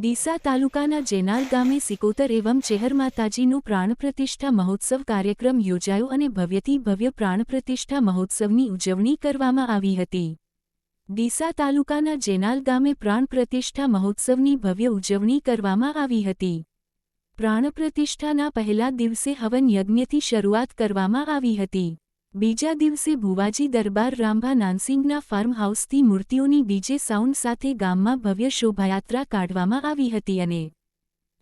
ડીસા તાલુકાના જેનાલ ગામે સિકોતર એવમ ચેહર માતાજીનું પ્રાણ મહોત્સવ કાર્યક્રમ યોજાયો અને ભવ્યથી ભવ્ય પ્રાણ પ્રતિષ્ઠા મહોત્સવની ઉજવણી કરવામાં આવી હતી. ડીસા તાલુકાના જેનાલ ગામે પ્રાણ પ્રતિષ્ઠા મહોત્સવની ભવ્ય ઉજવણી કરવામાં આવી હતી. પ્રાણ પ્રતિષ્ઠાના પહેલા દિવસે હવન યજ્ઞથી શરૂઆત કરવામાં આવી હતી. બીજા દિવસે ભુવાજી દરબાર રામભા નાનસિંગના ફાર્મ હાઉસથી મૂર્તિઓની ડીજે સાઉન્ડ સાથે ગામમાં ભવ્ય શોભાયાત્રા કાઢવામાં આવી હતી અને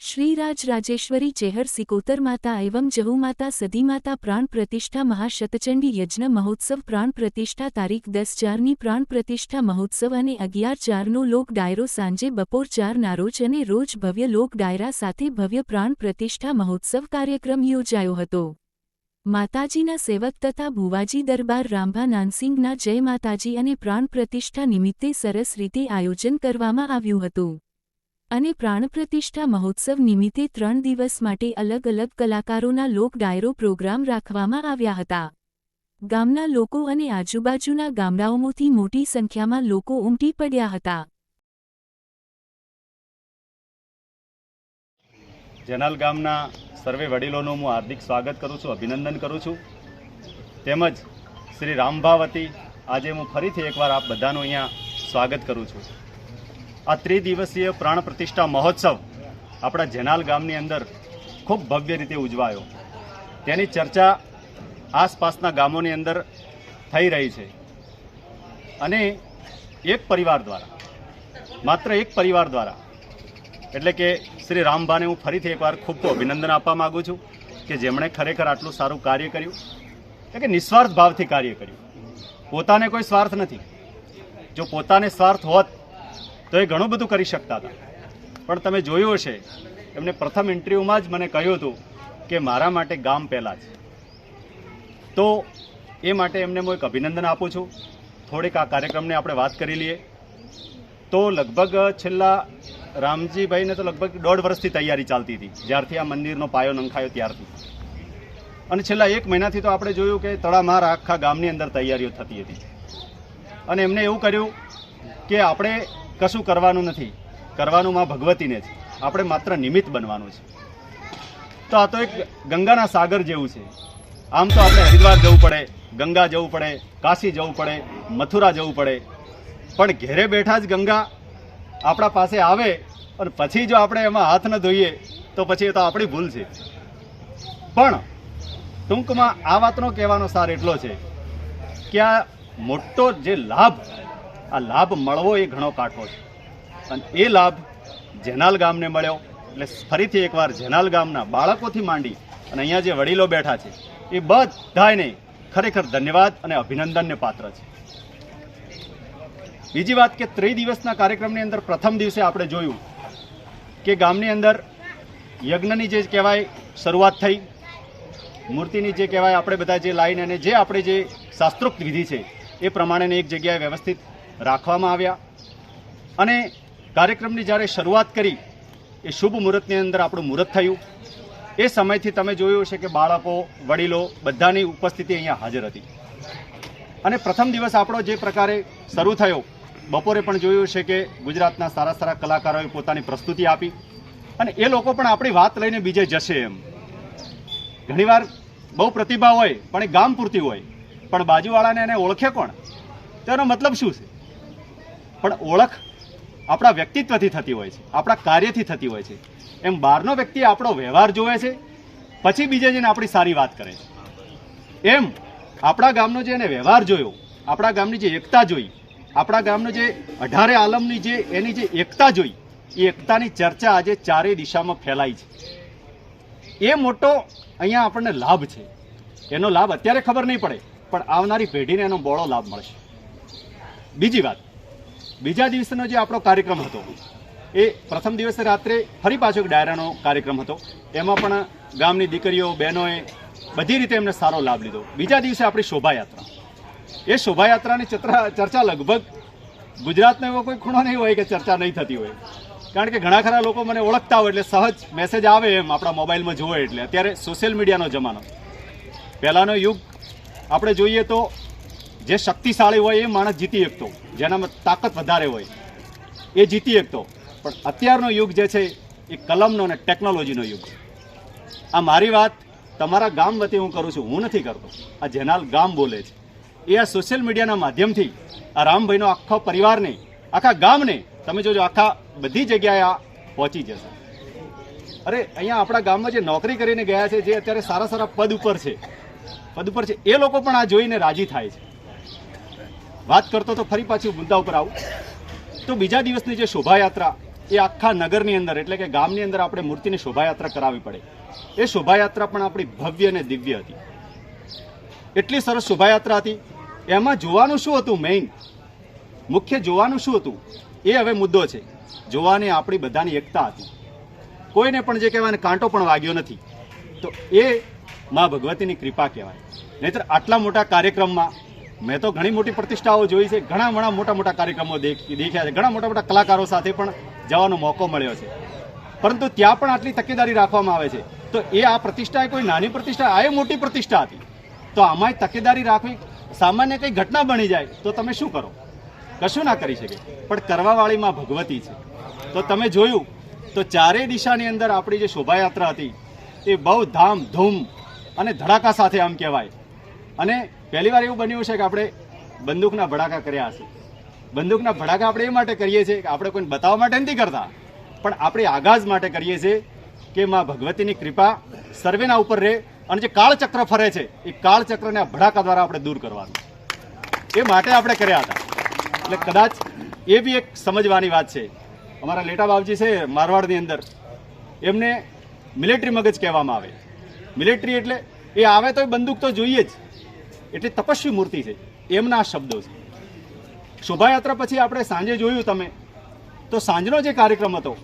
શ્રીરાજ રાજેશ્વરી ચેહર સિકોતર માતા એવં જહુમાતા સદીમાતા સદી માતા પ્રાણ પ્રતિષ્ઠા મહાશતચંડી યજ્ઞ મહોત્સવ પ્રાણ પ્રતિષ્ઠા તારીખ દસ ચારની પ્રાણ પ્રતિષ્ઠા મહોત્સવ અને અગિયાર ચારનો લોક ડાયરો સાંજે બપોર ચારના રોજ અને રોજ ભવ્ય લોક ડાયરા સાથે ભવ્ય પ્રાણ પ્રતિષ્ઠા મહોત્સવ કાર્યક્રમ યોજાયો હતો. માતાજીના સેવક તથા ભુવાજી દરબાર રાંભા નાનસિંગના જય માતાજી અને પ્રાણ પ્રતિષ્ઠા નિમિત્તે સરસ રીતે આયોજન કરવામાં આવ્યું હતું. અને પ્રાણ પ્રતિષ્ઠા મહોત્સવ નિમિત્તે ત્રણ દિવસ માટે અલગ અલગ કલાકારોના લોક ડાયરો પ્રોગ્રામ રાખવામાં આવ્યા હતા. ગામના લોકો અને આજુબાજુના ગામડાઓમાંથી મોટી સંખ્યામાં લોકો ઉમટી પડ્યા હતા. જેનાલ ગામના સર્વે વડીલોનું હું હાર્દિક સ્વાગત કરું છું, અભિનંદન કરું છું. તેમજ શ્રી રામભાવતી આજે હું ફરીથી એકવાર આપ બધાનું અહીંયા સ્વાગત કરું છું. આ ત્રિદિવસીય પ્રાણ પ્રતિષ્ઠા મહોત્સવ આપણા જેનાલ ગામની અંદર ખૂબ ભવ્ય રીતે ઉજવાયો. તેની ચર્ચા આસપાસના ગામોની અંદર થઈ રહી છે. અને એક પરિવાર દ્વારા, માત્ર એક પરિવાર દ્વારા એટલે કે શ્રી રામભાને હું ફરીથી એકવાર ખૂબ અભિનંદન આપવા માગું છું કે જેમણે ખરેખર આટલું સારું કાર્ય કર્યું. એટલે કે નિસ્વાર્થ ભાવથી કાર્ય કર્યું. પોતાને કોઈ સ્વાર્થ નથી. જો પોતાને સ્વાર્થ હોત, તો એ ઘણું બધું કરી શકતા હતા. પણ તમે જોયું હશે, એમને પ્રથમ ઇન્ટરવ્યૂમાં જ મને કહ્યું હતું કે મારા માટે ગામ પહેલાં છે. તો એ માટે એમને હું એક અભિનંદન આપું છું. થોડીક આ કાર્યક્રમને આપણે વાત કરી લઈએ. તો લગભગ છેલ્લા રામજીભાઈને તો લગભગ દોઢ વર્ષથી તૈયારી ચાલતી હતી. જ્યારથી આ મંદિરનો પાયો નંખાયો ત્યારથી. અને છેલ્લા એક મહિનાથી તો આપણે જોયું કે તળામાર આખા ગામની અંદર તૈયારીઓ થતી હતી. અને એમને એવું કર્યું કે આપણે કશું કરવાનું નથી. કરવાનું માં ભગવતીને છે. આપણે માત્ર નિમિત્ત બનવાનું છે. તો આ તો એક ગંગાના સાગર જેવું છે. આમ તો આપણે હરિદ્વાર જવું પડે, ગંગા જવું પડે, કાશી જવું પડે, મથુરા જવું પડે. પણ ઘેરે બેઠા જ ગંગા આપણા પાસે આવે અને પછી જો આપણે એમાં હાથ ન ધોઈએ, તો પછી એ તો આપણી ભૂલ છે. પણ ટૂંકમાં આ વાતનો કહેવાનો સાર એટલો છે કે આ મોટો જે લાભ, આ લાભ મળવો એ ઘણો કાઠો છે. અને એ લાભ જેનાલ ગામને મળ્યો, એટલે ફરીથી એકવાર જેનાલ ગામના બાળકોથી માંડી અને અહીંયા જે વડીલો બેઠા છે, એ બધાને ખરેખર ધન્યવાદ અને અભિનંદનને પાત્ર છે. બીજી વાત કે ત્રણ દિવસના કાર્યક્રમની અંદર પ્રથમ દિવસે આપણે જોયું કે ગામની અંદર યજ્ઞની જે કહેવાય શરૂઆત થઈ, મૂર્તિની જે કહેવાય આપણે બધા જે લાઈન અને જે આપણે જે શાસ્ત્રોક્ત વિધિ છે, એ પ્રમાણેને એક જગ્યાએ વ્યવસ્થિત રાખવામાં આવ્યા. અને કાર્યક્રમની જ્યારે શરૂઆત કરી, એ શુભ મુહૂર્તની અંદર આપણું મુહૂર્ત થયું. એ સમયથી તમે જોયું હશે કે બાળકો, વડીલો બધાની ઉપસ્થિતિ અહીંયા હાજર હતી. અને પ્રથમ દિવસ આપણો જે પ્રકારે શરૂ થયો બપોરે પણ જોયું છે કે ગુજરાતના સારા સારા કલાકારોએ પોતાની પ્રસ્તુતિ આપી અને એ લોકો પણ આપણી વાત લઈને બીજે જશે એમ. ઘણીવાર બહુ પ્રતિભા હોય, પણ એ ગામ પૂરતી હોય. પણ બાજુવાળાને એને ઓળખે કોણ? તો એનો મતલબ શું છે? પણ ઓળખ આપણા વ્યક્તિત્વથી થતી હોય છે, આપણા કાર્યથી થતી હોય છે. એમ બહારનો વ્યક્તિ આપણો વ્યવહાર જોવે છે, પછી બીજે જઈને આપણી સારી વાત કરે છે. એમ આપણા ગામનો જે એને વ્યવહાર જોયો, આપણા ગામની જે એકતા જોઈ આપણા ગામનો જે અઢારે આલમની જે એની જે એકતા જોઈ, એ એકતાની ચર્ચા આજે ચારેય દિશામાં ફેલાઈ છે. એ મોટો અહીંયા આપણને લાભ છે. એનો લાભ અત્યારે ખબર નહીં પડે, પણ આવનારી પેઢીને એનો બહોળો લાભ મળશે. બીજી વાત, બીજા દિવસનો જે આપણો કાર્યક્રમ હતો, એ પ્રથમ દિવસે રાત્રે ફરી પાછો ડાયરાનો કાર્યક્રમ હતો. એમાં પણ ગામની દીકરીઓ, બહેનોએ બધી રીતે એમને સારો લાભ લીધો. બીજા દિવસે આપણી શોભાયાત્રા. એ શોભાયાત્રાની ચર્ચા લગભગ ગુજરાતનો એવો કોઈ ખૂણો નહીં હોય કે ચર્ચા નહીં થતી હોય. કારણ કે ઘણા ખરા લોકો મને ઓળખતા હોય એટલે સહજ મેસેજ આવે એમ આપણા મોબાઈલમાં જોવે એટલે. અત્યારે સોશિયલ મીડિયાનો જમાનો. પહેલાંનો યુગ આપણે જોઈએ તો જે શક્તિશાળી હોય એ માણસ જીતી શકતો. જેનામાં તાકાત વધારે હોય એ જીતી શકતો. પણ અત્યારનો યુગ જે છે એ કલમનો અને ટેકનોલોજીનો યુગ આ મારી વાત તમારા ગામ વતી હું કરું છું. હું નથી કરતો. આ જેનાલ ગામ બોલે છે. એ આ સોશિયલ મીડિયાના માધ્યમથી આ રામભાઈનો આખો પરિવારને, આખા ગામને, તમે જોજો આખા બધી જગ્યાએ આ પહોંચી જશે. અરે, અહીંયા આપણા ગામમાં જે નોકરી કરીને ગયા છે, જે અત્યારે સારા સારા પદ ઉપર છે, પદ ઉપર છે, એ લોકો પણ આ જોઈને રાજી થાય છે. વાત કરતો તો ફરી પાછું મુદ્દા ઉપર આવું. તો બીજા દિવસની જે શોભાયાત્રા, એ આખા નગરની અંદર, એટલે કે ગામની અંદર આપણે મૂર્તિની શોભાયાત્રા કરાવવી પડે. એ શોભાયાત્રા પણ આપણી ભવ્ય અને દિવ્ય હતી. એટલી સરસ શોભાયાત્રા હતી એમાં જોવાનું શું હતું મેઇન મુખ્ય જોવાનું શું હતું? એ હવે મુદ્દો છે. જોવાની આપણી બધાની એકતા હતી. કોઈને પણ જે કહેવાય કાંટો પણ વાગ્યો નથી. તો એ મા ભગવતીની કૃપા કહેવાય. નહીતર આટલા મોટા કાર્યક્રમમાં મેં તો ઘણી મોટી પ્રતિષ્ઠાઓ જોઈ છે. ઘણા ઘણા મોટા મોટા કાર્યક્રમો દેખ્યા છે. ઘણા મોટા મોટા કલાકારો સાથે પણ જવાનો મોકો મળ્યો છે. પરંતુ ત્યાં પણ આટલી તકેદારી રાખવામાં આવે છે. તો એ આ પ્રતિષ્ઠા કોઈ નાની પ્રતિષ્ઠા, આ મોટી પ્રતિષ્ઠા હતી. તો આમાંય તકેદારી રાખવી સામાન્ય કંઈ ઘટના બની જાય તો તમે શું કરો? કશું ના કરી શકે. પણ કરવાવાળી માં ભગવતી છે. તો તમે જોયું, તો ચારેય દિશાની અંદર આપણી જે શોભાયાત્રા હતી, એ બહુ ધામ, ધૂમ અને ધડાકા સાથે આમ કહેવાય. અને પહેલી વાર એવું બન્યું છે કે આપણે બંદૂકના ભડાકા કર્યા હશે. બંદૂકના ભડાકા આપણે એ માટે કરીએ છીએ કે આપણે કોઈને બતાવવા માટે નથી કરતા. પણ આપણે આગાજ માટે કરીએ છીએ કે માં ભગવતીની કૃપા સર્વેના ઉપર રહે અને જે કાળચક્ર ફરે છે, એ કાળચક્રને આ ભડાકા દ્વારા આપણે દૂર કરવાનું એ માટે આપણે કર્યા હતા. એટલે કદાચ એ બી એક સમજવાની વાત છે. અમારા લેટા બાપજી છે, મારવાડની અંદર. એમને મિલિટરી મગજ કહેવામાં આવે. મિલિટરી એટલે એ આવે તો એ બંદૂક તો જોઈએ જ. એટલી તપસ્વી મૂર્તિ છે. એમના શબ્દો છે. શોભાયાત્રા પછી આપણે સાંજે જોયું તમે. તો સાંજનો જે કાર્યક્રમ હતો,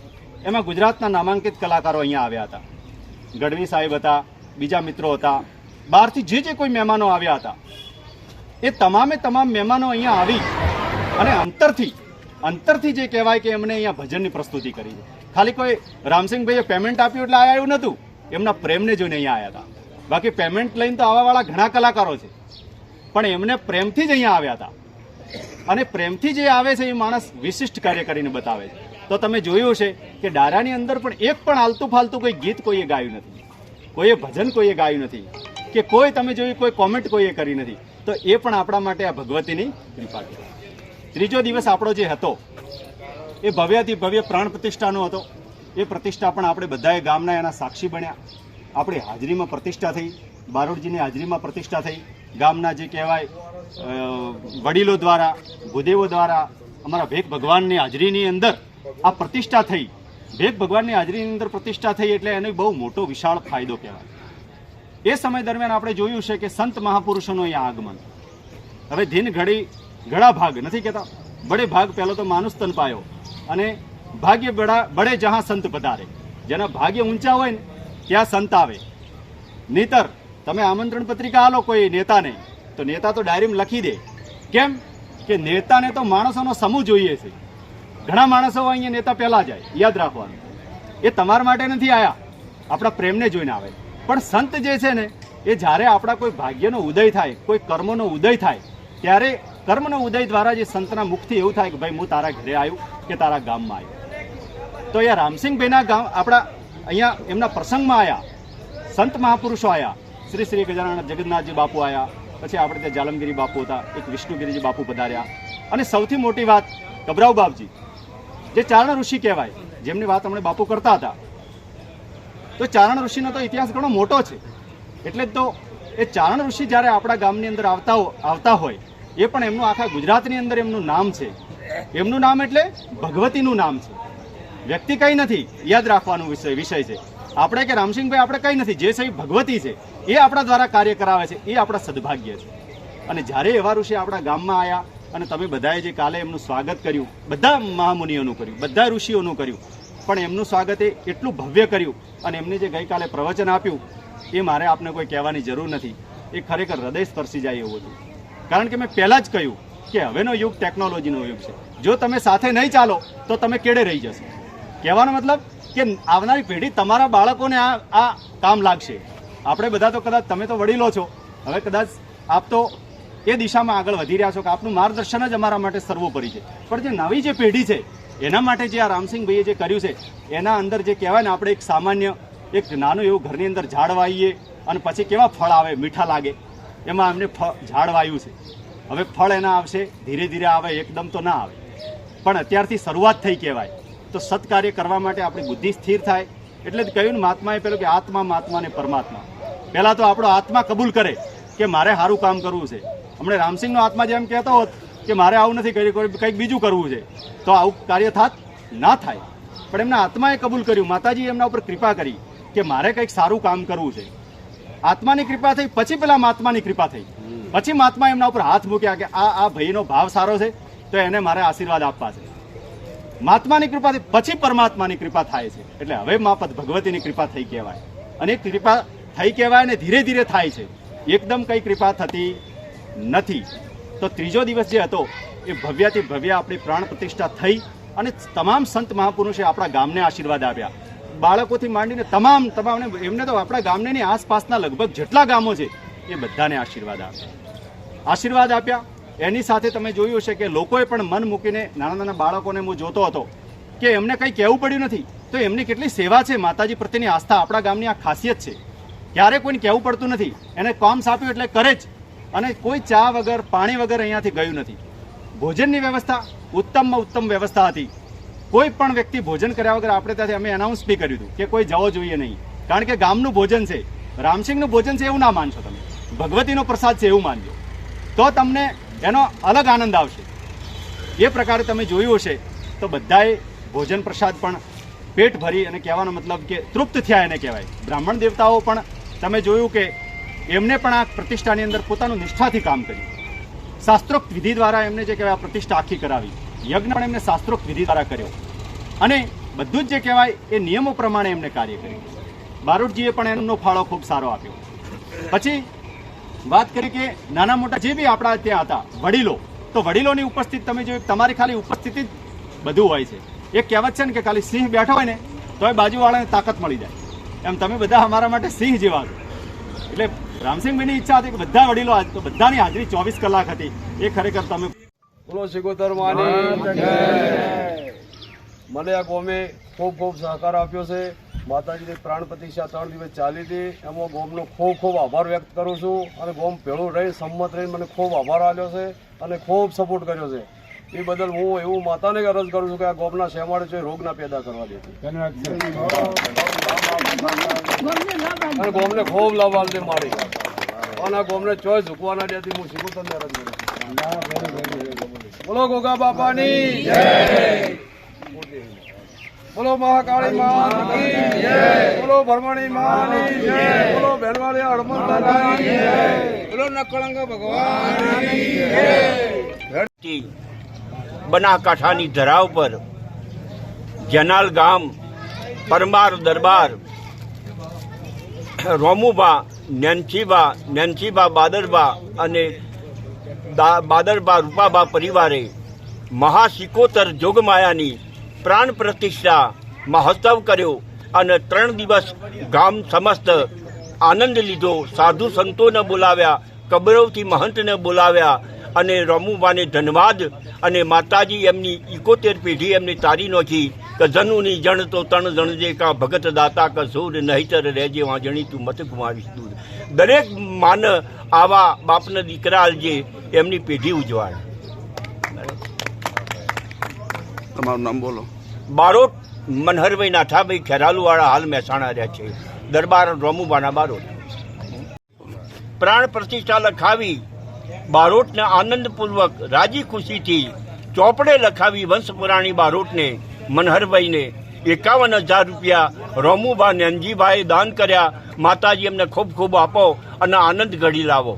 એમાં ગુજરાતના નામાંકિત કલાકારો અહીંયા આવ્યા હતા. ગઢવી સાહેબ હતા બીજા મિત્રો હતા. બહારથી જે જે કોઈ મહેમાનો આવ્યા હતા. એ તમામે તમામ મહેમાનો અહીંયા આવી અને અંતરથી અંતરથી જે કહેવાય કે એમણે અહીંયા ભજનની પ્રસ્તુતિ કરી ખાલી કોઈ રામસિંહભાઈએ પેમેન્ટ આપ્યું એટલે એવું નહોતું. એમના પ્રેમને જોઈને અહીંયા આવ્યા હતા. બાકી પેમેન્ટ લઈને તો આવાવાળા ઘણા કલાકારો છે. પણ એમને પ્રેમથી જ અહીંયા આવ્યા હતા. અને પ્રેમથી જે આવે છે એ માણસ વિશિષ્ટ કાર્ય કરીને બતાવે છે. તો તમે જોયું છે કે ડારાની અંદર પણ એક પણ આલતું ફાલતું કોઈ ગીત કોઈએ ગાયું નથી. કોઈએ ભજન કોઈએ ગાયું નથી કે કોઈ તમે જોયું કોઈ કોમેન્ટ કોઈએ કરી નથી. તો એ પણ આપણા માટે આ ભગવતીની કૃપા છે. ત્રીજો દિવસ આપણો જે હતો, એ ભવ્યથી ભવ્ય પ્રાણ પ્રતિષ્ઠાનો હતો. એ પ્રતિષ્ઠા પણ આપણે બધાએ ગામના એના સાક્ષી બન્યા. આપણી હાજરીમાં પ્રતિષ્ઠા થઈ, બારોડજીની હાજરીમાં પ્રતિષ્ઠા થઈ. ગામના જે કહેવાય વડીલો દ્વારા, ભૂદેવો દ્વારા, અમારા ભેગ ભગવાનની હાજરીની અંદર આ પ્રતિષ્ઠા થઈ. ભેગ ભગવાનની હાજરીની અંદર પ્રતિષ્ઠા થઈ એટલે એનો બહુ મોટો વિશાળ ફાયદો કહેવાય. એ સમય દરમિયાન આપણે જોયું છે કે સંત મહાપુરુષોનું અહીંયા આગમન. હવે દિન ઘડી ઘડા ભાગ, નથી કહેતા? બડે ભાગ પહેલો તો માનુસ તન પાયો અને ભાગ્ય બડા બડે જહાં સંત પધારે. જેના ભાગ્ય ઊંચા હોય ને, ત્યાં સંત આવે. નહીતર તમે આમંત્રણ પત્રિકા આલો કોઈ નેતાને, તો નેતા તો ડાયરીમાં લખી દે. કેમ? કે નેતાને તો માણસોનો સમૂહ જોઈએ છે. ઘણા માણસો અહીંયા નેતા પહેલા જાય યાદ રાખવાનું. એ તમારા માટે નથી આવ્યા આપણા પ્રેમને જોઈને આવે. પણ સંત જે છે ને, એ જ્યારે આપણા કોઈ ભાગ્યનો ઉદય થાય, કોઈ કર્મનો ઉદય થાય, ત્યારે કર્મનો ઉદય દ્વારા જે સંતના મુખથી એવું થાય કે ભાઈ હું તારા ઘરે આવ્યું કે તારા ગામમાં આવ્યું. તો અહીંયા રામસિંહભાઈના ગામ, આપણા અહીંયા એમના પ્રસંગમાં આવ્યા સંત મહાપુરુષો આવ્યા શ્રી શ્રી ગજાનંદ જગન્નાથજી બાપુ આવ્યા પછી આપણે ત્યાં જાલમગીરી બાપુ હતા, એક વિષ્ણુગીરીજી બાપુ પધાર્યા. અને સૌથી મોટી વાત ગભરાવ બાપજી. જે ચારણ ઋષિ કહેવાય, જેમની વાત હમણાં બાપુ કરતા હતા. તો ચારણ ઋષિનો તો ઇતિહાસ ઘણો મોટો છે. એટલે જ તો એ ચારણ ઋષિ જ્યારે આપણા ગામની અંદર આવતા આવતા હોય, એ પણ એમનું આખા ગુજરાતની અંદર એમનું નામ છે. એમનું નામ એટલે ભગવતીનું નામ છે. વ્યક્તિ કંઈ નથી, યાદ રાખવાનું વિષય વિષય છે. આપણે કે રામસિંહભાઈ, આપણે કંઈ નથી, જે સહી ભગવતી છે, એ આપણા દ્વારા કાર્ય કરાવે છે, એ આપણા સદભાગ્ય છે. અને જ્યારે એવા ઋષિ આપણા ગામમાં આવ્યા અને તમે બધાએ જે કાલે એમનું સ્વાગત કર્યું, બધા મહામુનિઓનું કર્યું, બધા ઋષિઓનું કર્યું, પણ એમનું સ્વાગત એટલું ભવ્ય કર્યું અને એમને જે ગઈકાલે પ્રવચન આપ્યું, એ મારે આપને કોઈ કહેવાની જરૂર નથી. એ ખરેખર હૃદય સ્પર્શી જાય એવું હતું. કારણ કે મેં પહેલાં જ કહ્યું કે હવેનો યુગ ટેકનોલોજીનો યુગ છે. જો તમે સાથે નહીં ચાલો, તો તમે કેડે રહી જશો? કહેવાનો મતલબ કે આવનારી પેઢી તમારા બાળકોને આ આ કામ લાગશે. આપણે બધા તો કદાચ, તમે તો વડીલો છો. હવે કદાચ આપ તો એ દિશામાં આગળ વધી રહ્યા છો કે આપનું માર્ગદર્શન જ અમારા માટે સર્વોપરી છે. પણ જે નવી જે પેઢી છે, એના માટે જે આ રામસિંહભાઈએ જે કર્યું છે, એના અંદર જે કહેવાય ને આપણે એક સામાન્ય, એક નાનું એવું ઘરની અંદર ઝાડ વાવીએ અને પછી કેવા ફળ આવે, મીઠા લાગે, એમાં એમને ફળ ઝાડ વાવ્યું છે. હવે ફળ એના આવશે, ધીરે ધીરે આવે, એકદમ તો ના આવે. પણ અત્યારથી શરૂઆત થઈ કહેવાય. તો સત્કાર્ય કરવા માટે આપણી બુદ્ધિ સ્થિર થાય. એટલે જ કહ્યું મહાત્માએ પેલું કે આત્મા મહાત્મા ને પરમાત્મા. પહેલાં તો આપણો આત્મા કબૂલ કરે કે મારે સારું કામ કરવું છે. હમણાં રામસિંહનો આત્મા જેમ કહેતો હોત કે મારે આવું નથી કર્યું કંઈક બીજું કરવું છે તો આવું કાર્ય થાત ના થાય. પણ એમના આત્માએ કબૂલ કર્યું માતાજી એમના ઉપર કૃપા કરી કે મારે કંઈક સારું કામ કરવું છે. આત્માની કૃપા થઈ પછી પેલા મહાત્માની કૃપા થઈ. પછી મહાત્મા એમના ઉપર હાથ મૂક્યા કે આ આ ભાઈનો ભાવ સારો છે તો એને મારે આશીર્વાદ આપવા છે. મહાત્માની કૃપાથી પછી પરમાત્માની કૃપા થાય છે. એટલે હવે માપત ભગવતીની કૃપા થઈ કહેવાય. અને કૃપા થઈ કહેવાય અને ધીરે ધીરે થાય છે. એકદમ કઈ કૃપા થતી નથી. તો ત્રીજો દિવસ જે હતો, એ ભવ્યાથી ભવ્ય આપણી પ્રાણ પ્રતિષ્ઠા થઈ અને તમામ સંત મહાપુરુષે આપણા ગામને આશીર્વાદ આપ્યા. બાળકોથી માંડીને તમામ, તમામને એમને તો આપણા ગામને આસપાસના લગભગ જેટલા ગામો છે, એ બધાને આશીર્વાદ આપ્યા. આશીર્વાદ આપ્યા. એની સાથે તમે જોયું હશે કે લોકોએ પણ મન મૂકીને નાના નાના બાળકોને હું જોતો હતો કે એમને કંઈ કહેવું પડ્યું નથી. તો એમની કેટલી સેવા છે, માતાજી પ્રત્યેની આસ્થા આપણા ગામની આ ખાસિયત છે. ક્યારે કોઈને કહેવું પડતું નથી. એને કામ સાપ્યું એટલે કરે જ. અને કોઈ ચા વગર, પાણી વગર અહીંયાથી ગયું નથી. ભોજનની વ્યવસ્થા ઉત્તમમાં ઉત્તમ વ્યવસ્થા હતી. કોઈ પણ વ્યક્તિ ભોજન કર્યા વગર આપણે ત્યાંથી અમે એનાઉન્સ બી કર્યું હતું કે કોઈ જવો જોઈએ નહીં. કારણ કે ગામનું ભોજન છે. રામસિંહનું ભોજન છે એવું ના માનશો તમે. ભગવતીનો પ્રસાદ છે એવું માનજો. તો તમને એનો અલગ આનંદ આવશે. એ પ્રકારે તમે જોયું હશે, તો બધાએ ભોજન પ્રસાદ પણ પેટ ભરી અને કહેવાનો મતલબ કે તૃપ્ત થયા એને કહેવાય. બ્રાહ્મણ દેવતાઓ પણ તમે જોયું કે એમને પણ આ પ્રતિષ્ઠાની અંદર પોતાનું નિષ્ઠાથી કામ કર્યું. શાસ્ત્રોક્ત વિધિ દ્વારા એમને જે કહેવાય પ્રતિષ્ઠા આખી કરાવી. યજ્ઞ પણ એમને શાસ્ત્રોક્ત વિધિ દ્વારા કર્યો. અને બધું જ જે કહેવાય એ નિયમો પ્રમાણે એમને કાર્ય કર્યું. બારોટજીએ પણ એમનો ફાળો ખૂબ સારો આપ્યો. પછી વાત કરી કે નાના મોટા જે બી આપણા ત્યાં હતા, વડીલો, તો વડીલોની ઉપસ્થિત તમે જો તમારી ખાલી ઉપસ્થિતિ જ બધું હોય છે. એક કહેવત છે ને કે ખાલી સિંહ બેઠો હોય ને તો એ બાજુવાળાને તાકાત મળી જાય. એમ તમે બધા અમારા માટે સિંહ જેવા છો. એટલે રામસિંહભાઈની ઈચ્છા હતી કે બધા વડીલો તો બધાની હાજરી ચોવીસ કલાક હતી. એ ખરેખર તમે બોલો માની. મને આ ગોમે ખૂબ ખૂબ સહકાર આપ્યો છે. માતાજીની પ્રાણ પ્રતિષ્ઠા ત્રણ દિવસ ચાલી હતી. એમાં ગોમનો ખૂબ ખૂબ આભાર વ્યક્ત કરું છું. અને ગોમ ભેળું રહી સંમત રહી મને ખૂબ આભાર આપ્યો છે અને ખૂબ સપોર્ટ કર્યો છે. એ બદલ હું એવું માતાને અરજ કરું છું કે આ ગોપના શેમાડે છે રોગ ના પેદા કરવા દેતી અને ગોમને ખૂબ લાભ આલતી મારી. અને આ ગોમને ચોય ઝૂકવાના દેતી હું સિકોતરને અરજ કરું બોલો ગોગા બાપાની બોલો મહાકાળી માની બોલો ભરમણી માની બોલો ભેરવાળી હનુમાન દાદાની બોલો નકળંગથી બનાસકાંઠાની ધરાવ પર જનાલ ગામ, પરમાર દરબાર રોમુબા નેન્સીબા નેન્સીબા બાદરબા અને બાદરબા રૂપાબા પરિવારે મહાસિકોતર જોગમાયાની પ્રાણ પ્રતિષ્ઠા મહોત્સવ કર્યો અને ત્રણ દિવસ ગામ સમસ્ત આનંદ લીધો. સાધુ સંતોને બોલાવ્યા, કબરવથી મહંતને બોલાવ્યા અને રમુબાને ધન્યવાદ. અને માતાજી એમની ઇકોતેર પેઢી એમની તારી નોખી કે જનુની જણ તો તણ જણજે કા ભગત દાતા ક સૂર નહીતર રહેજે વાંજણી તું મત ગુમાવીશ દૂર. દરેક માન આવા બાપના દીકરા જે એમની પેઢી ઉજવાય. તમારું નામ બોલો. બારોટ મનહરભાઈ નાથાભાઈ ખેરાલુવાળા હાલ મહેસાણા રહે છે. દરબાર રોમુબાના બારોટ. પ્રાણ પ્રતિષ્ઠા લખાવી બારોટને આનંદપૂર્વક રાજી ખુશીથી ચોપડે લખાવી વંશપુરાણી બારોટને મનહરભાઈને એકાવન હજાર રૂપિયા રોમુબા અંજીભાઈ દાન કર્યા. માતાજી એમને ખૂબ ખૂબ આપો અને આનંદ ઘડી લાવો.